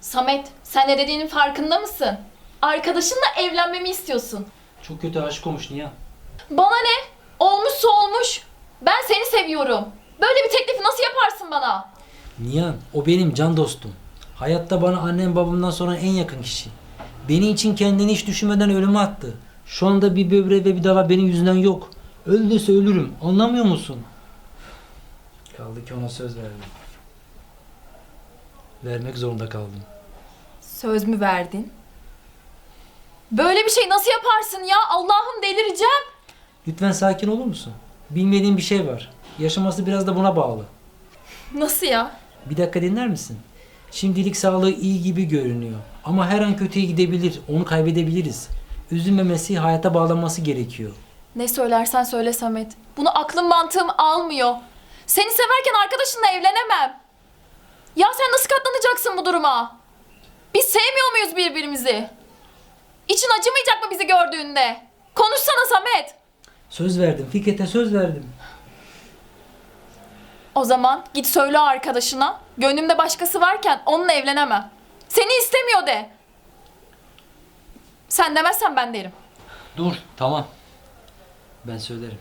Samet, sen ne dediğinin farkında mısın? Arkadaşınla evlenmemi istiyorsun. Çok kötü aşık olmuş Nihan. Bana ne? Olmuşsa olmuş. Ben seni seviyorum. Böyle bir teklifi nasıl yaparsın bana? Nihan o benim can dostum. Hayatta bana annem babamdan sonra en yakın kişi. Beni için kendini hiç düşünmeden ölüme attı. Şu anda bir böbreği ve bir dala benim yüzünden yok. Öldüyse ölürüm. Anlamıyor musun? Kaldı ki ona söz verdim. Vermek zorunda kaldım. Söz mü verdin? Böyle bir şey nasıl yaparsın ya? Allah'ım delireceğim. Lütfen sakin olur musun? Bilmediğim bir şey var. Yaşaması biraz da buna bağlı. Nasıl ya? Bir dakika dinler misin? Şimdilik sağlığı iyi gibi görünüyor. Ama her an kötüye gidebilir. Onu kaybedebiliriz. Üzülmemesi, hayata bağlanması gerekiyor. Ne söylersen söyle Samet. Bunu aklım mantığım almıyor. Seni severken arkadaşınla evlenemem. Ya sen nasıl katlanacaksın bu duruma? Biz sevmiyor muyuz birbirimizi? İçin acımayacak mı bizi gördüğünde? Konuşsana Samet. Söz verdim. Fikret'e söz verdim. O zaman git söyle arkadaşına. Gönlümde başkası varken onunla evlenemem. Seni istemiyor de. Sen demezsen ben derim. Dur, tamam. Ben söylerim.